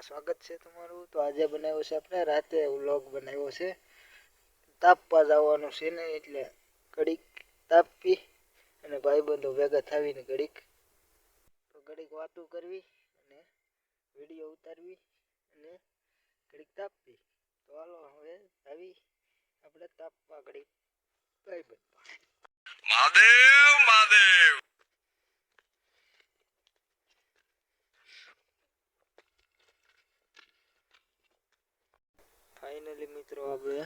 ચેનલમાં સ્વાગત છે તમારું. તો આજે બનાવ્યો છે આપણે, રાતે વ્લોગ બનાવ્યો છે. તાપવા જવાનું છે ને, એટલે ઘડીક તાપી અને ભાઈબંધો ભેગા થાવીને ઘડીક તો ઘડીક વાતો કરવી અને વીડિયો ઉતારવી અને ઘડીક તાપવી. તો હાલો, હવે આવી આપણે તાપવા ઘડીક ભાઈબંધ. મહાદેવ મહાદેવ! ફાઇનલી મિત્રો આપણે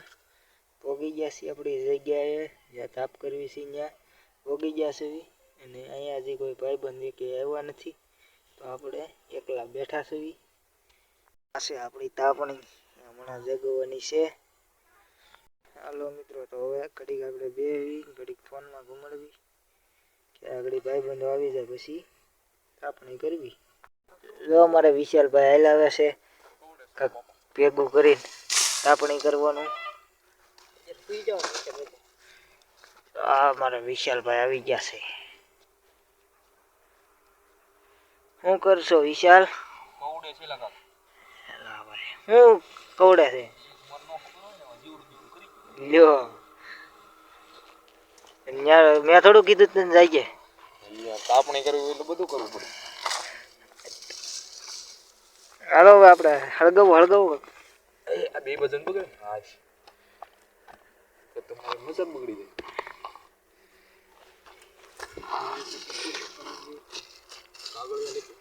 પોગી ગયા છીએ આપણી જગ્યાએ. જ્યાં તાપ કરવી છે ત્યાં. પોગી ગયા છે અને અહીંયા હજી કોઈ ભાઈબંધ કે આવ્યા નથી. તો આપણે એકલા બેઠા છીએ છે આપણી તાપણી. હમણાં જગવાની છે. હાલો મિત્રો, તો હવે ઘડીક આપણે બેવી ઘડીક ફોનમાં ઘૂમડવી. કે આગળ ભાઈબંધો આવી જાય પછી તાપણી કરવી. જો અમારે વિશાલભાઈ હાલાવે છે. કંઈક ભેગું કરીને. તાપણી કરવાનું. આ મારા વિશાલભાઈ આવી ગયા છે. શું કરશો વિશાલ? એલા કવડે છે? લ્યો. મેં થોડું કીધું તને જાય તાપણી કરવી એટલે બધું કરવું પડે. હાલો આપણે હળગવું હળગવું. આ બે વજન બગડે હા તો તમારે મજા બગડી જાય કાગળિયા લેતો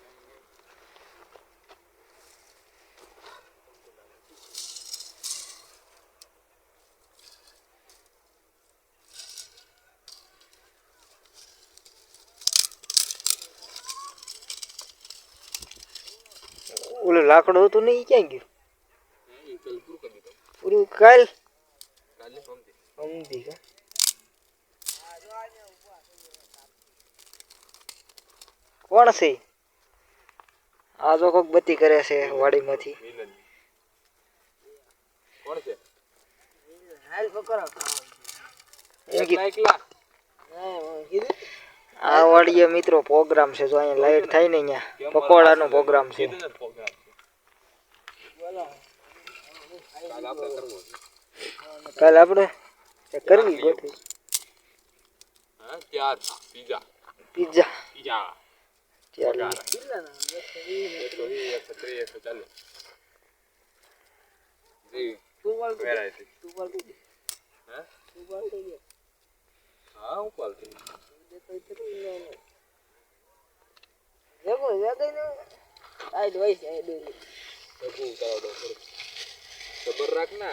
ઓલું લાકડું હતું ને એ ક્યાં ગયું એ ચાલ પૂરું કરી દીધું પૂરું કાલ કાલે સમજી સમજી કા કોણ છે આ તો કોક બત્તી કરે છે વાડીમાંથી મિલન કોણ છે એમ કી- એકલા આ વાડીએ મિત્રો પ્રોગ્રામ છે જો અહીંયા લાઈટ થાય ને અહીંયા પકોડાનો પ્રોગ્રામ છે કીધું ને પ્રોગ્રામ કાલે આપણે કરવો ગોઠવી હા ત્યાર પીઝા. પિઝા. પીઝા. ચાર એકસો વીસ એકસો ત્રીસ એકસો ચાલીસ. જી વેરાયટી. હા? હા હું પાલતી સગું કરાવડો ખરું. ખબર રાખ ના.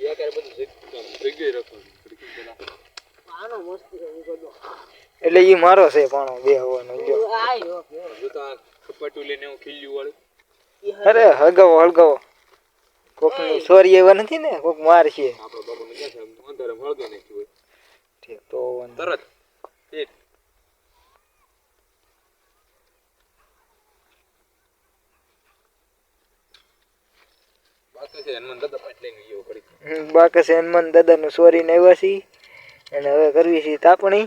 યા ક્યારે બધું જગ- જગ્યાએ રાખવાનું. ખડકી પેલા. એટલે ઈ મારો છે પાણો બે હોવાનો જો. આયો જો. તો આ કપાટું લઈને હું ખીલ્યું વાળું. અરે હળગાવો હળગાવો. કોકની સોરી એવા નથી ને? કોક માર છે. આપણો બાપુ ને ક્યાં છે? આમ અંધારે હળગે નાખ્યું હોય. ઠીક તો તરત. હિટ બાકી છે હનુમાન દાદા પાંચ લઈને ગયો ઘડી હમ, બાકી છે હનુમાન દાદા નું સોરી ને આવ્યા છીએ. અને હવે કરવી છે તાપણી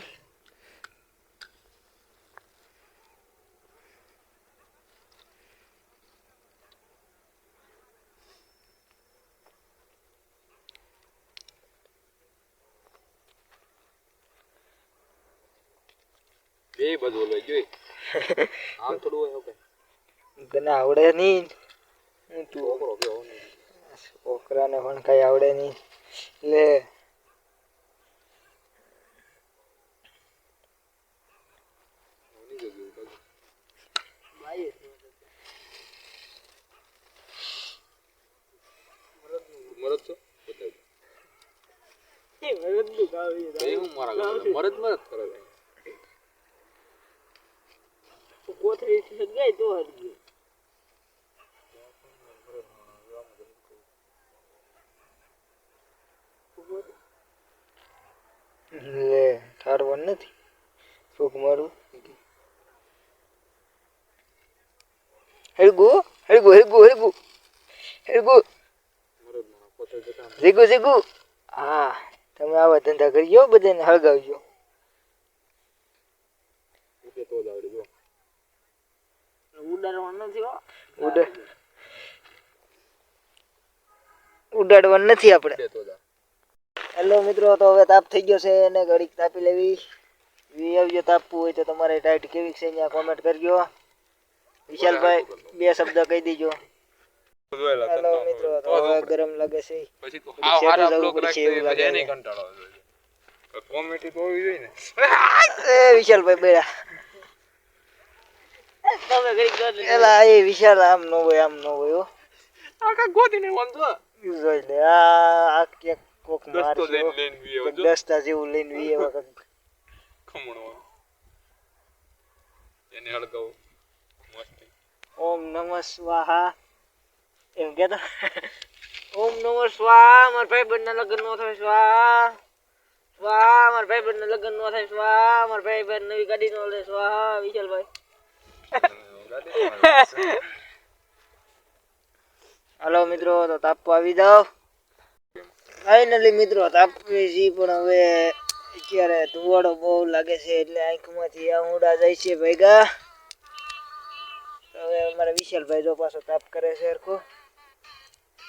બે બધું લઈ જોઈ આમ થોડું હોય કે તને આવડે નહીં. તું છોકરો કેવો ને છોકરાને પણ કઈ આવડે નહીં લે કાંઈ. મરદ છો બતાવજો. એ હું મારા ગામમાં મરદ મરદ કરે છે. લે ઠારવાનું નથી. ફૂક મારું હેળગુ હેળગુ મરદમાં પોતે જતા જીગુ જીગુ હા તમે આવા ધંધા કરજો બધાને હળગાવજો. ઉડાડવાનું નથી હો. ઉડાડવાનું નથી આપણે. હેલો મિત્રો તો હવે તાપ થઈ ગયો છે અને ઘડીક તાપી લેવી. વી આવજો તાપવું હોય તો તમારે ટાઈટ કેવી છે અહીંયા કોમેન્ટ કરજો. વિશાલભાઈ બે શબ્દ કહી દેજો. હેલો મિત્રો તો હવે ગરમ લાગે છે. પછી તો હા હારા બ્લોક એવું લાગે એને કંટાળો આવે કોમેડી તો હોવી જોઈએ ને. એ વિશાલભાઈ બેડા. તમે ઘડીક એલા એ વિશાલ આમ નો હોય આમ નો હોય હો. આખા ગોતીને વાંધો જોઈ લે આ આ ક્યાંક કોક દસ્તો લઈને લઈને વી કોક દસ્તા જેવું લઈને વી એવા ખમણો. એને હળગાવ. મસ્તી. ઓમ નમઃ સ્વાહા. એમ કેતો. ઓમ નમઃ સ્વાહા. મારા ભાઈ ના લગ્ન નો થાય સ્વાહા. સ્વાહા મારા ભાઈ ના લગ્ન નો થાય સ્વાહા. મારા ભાઈબંધ નવી ગાડી નો લે સ્વાહા. વિશાલભાઈ. હલો મિત્રો તો તાપવા આવી જાઓ. ફાઇનલી મિત્રો તાપવી છી પણ હવે અત્યારે ધુવાડો બહુ લાગે છે એટલે આંખમાંથી આંગુડા જાય છે ભેગા. તો હવે અમારા વિશાલભાઈ જો પાછો તાપ કરે છે હરખો.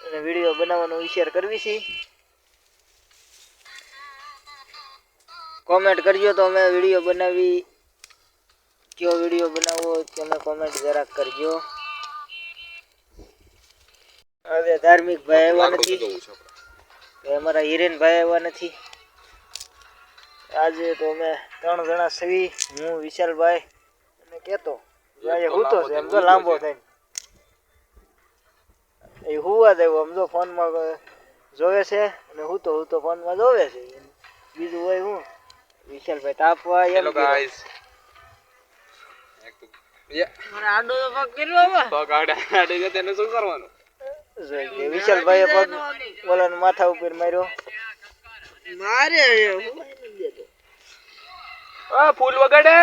અને વીડિયો બનાવવાનો વિચાર કરવી છે. કોમેન્ટ કરજો તો અમે વીડિયો બનાવી. કયો વીડિયો બનાવવો તમે કોમેન્ટ જરાક કરજો. હવે ધાર્મિક ભાઈ આવ્યા લાકડું નથી. જોવું છે આપણે. તો અમારા હિરેનભાઈ આવ્યા નથી. આજે તો અમે ત્રણ જણા સવી હું વિશાલભાઈ અને કેતો. આજે હું તો છે. એમ તો લાંબો થઈને એ હુવા જ આવ્યો. આમ તો ફોનમાં જોવે છે અને હું તો હું તો ફોનમાં જોવે છે. બીજું હોય હું? વિશાલભાઈ તાપવા એમ હેલો ગાઈસ એક તો આડો તો પગ કર્યો હવે પગ આડે આડે તેને શું કરવાનું? જોઈ. વિશાલભાઈએ પગ ઓલાના માથા ઉપર માર્યો. મારે આ ફૂલ વગાડે.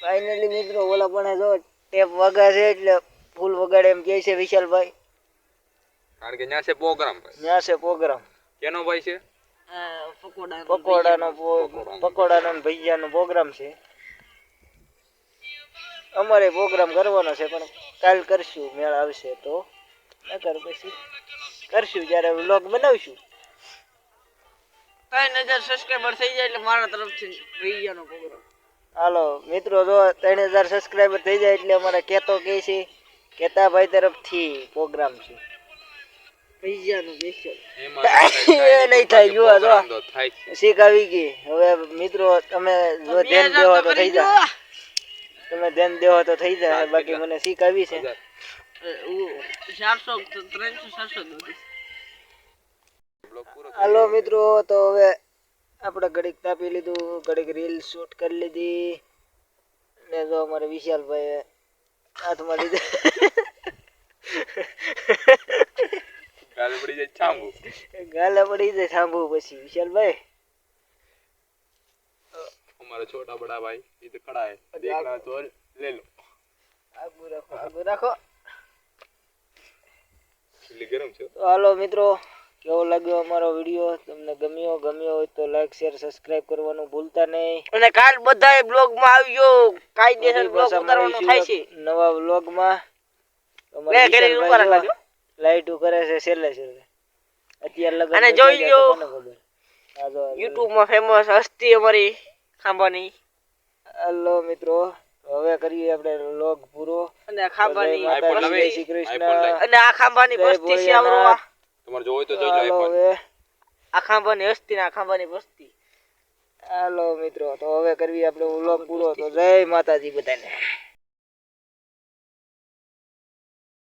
ફાઇનલી મિત્રો ઓલા પણ જો ટેપ વગા છે એટલે ફૂલ વગાડે એમ કે છે વિશાલભાઈ. કારણ કે ન્યા છે પ્રોગ્રામ ભાઈ. ન્યા છે પ્રોગ્રામ. કેનો ભાઈ છે? આ પકોડા પકોડાનો પકોડાનો ભૈયાનો પ્રોગ્રામ છે. અમારે પ્રોગ્રામ કરવાનો છે પણ કાલ કરશું મેળ આવશે તો. નકર પછી. કરશું જ્યારે વ્લોગ બનાવશું. ત્રણ હજાર સબસ્ક્રાઈબર થઈ જાય એટલે મારા તરફથી ભૈયાનો પ્રોગ્રામ હાલો મિત્રો જો ત્રણ હજાર સબસ્ક્રાઈબર થઈ જાય એટલે અમારે કેતો કે છે કેતાભાઈ તરફથી પ્રોગ્રામ છે. શીખ આવી ગઈ. હવે મિત્રો તમે જો ધ્યાન દેવા તો થઈ જાય. તમે ધ્યાન દેવો તો થઈ જાય બાકી મને શીખ આવી છે હાલો મિત્રો તો હવે આપણે ઘડીક તાપી લીધું ઘડીક રીલ શૂટ કરી લીધી. ને જો અમારે વિશાલભાઈ હાથમાં લીધે. ગાલે પડી જાય સાંભળું ગાલે પડી જાય સાંભળવું પછી. વિશાલભાઈ? हमारा छोटा बड़ा भाई इधर खड़ा है देखना तो ले लो આગુ રાખો આગુ રાખો એટલે ગરમ છે તો હાલો મિત્રો કેવો લાગ્યો અમારો વિડીયો તમને ગમ્યો ગમ્યો હોય તો લાઈક શેર સબસ્ક્રાઇબ કરવાનું ભૂલતા નહીં અને કાલ બધાય બ્લોગ માં આવજો કાયદેસર ફરી બ્લોગ પાછા ઉતારવાનો મળીશું થાય એક છે નવા વ્લોગમાં બે ઘરે ઉભા રાખજો. લાઈટ કરે છે છેલ્લે છેલ્લે અત્યારે લગન અને તો જોઈ થઈ ગયા લો. તો કોને ખબર આ જો યુટ્યુબ માં ફેમસ હસ્તી અમારી ખાંભાની હાલો મિત્રો હવે કરીએ આપણે લોગ પૂરો. અને આ ખાંભાની જય શ્રી કૃષ્ણ. અને આ ખાંભાની બસ્તી છે. આવરો તમારે જોવો હોય તો જોઈ લો હવે. આ ખાંભાની હસ્તી ને આ ખાંભાની બસ્તી હાલો મિત્રો તો હવે કરવી આપણે લોગ પૂરો. તો જય માતાજી બધાને.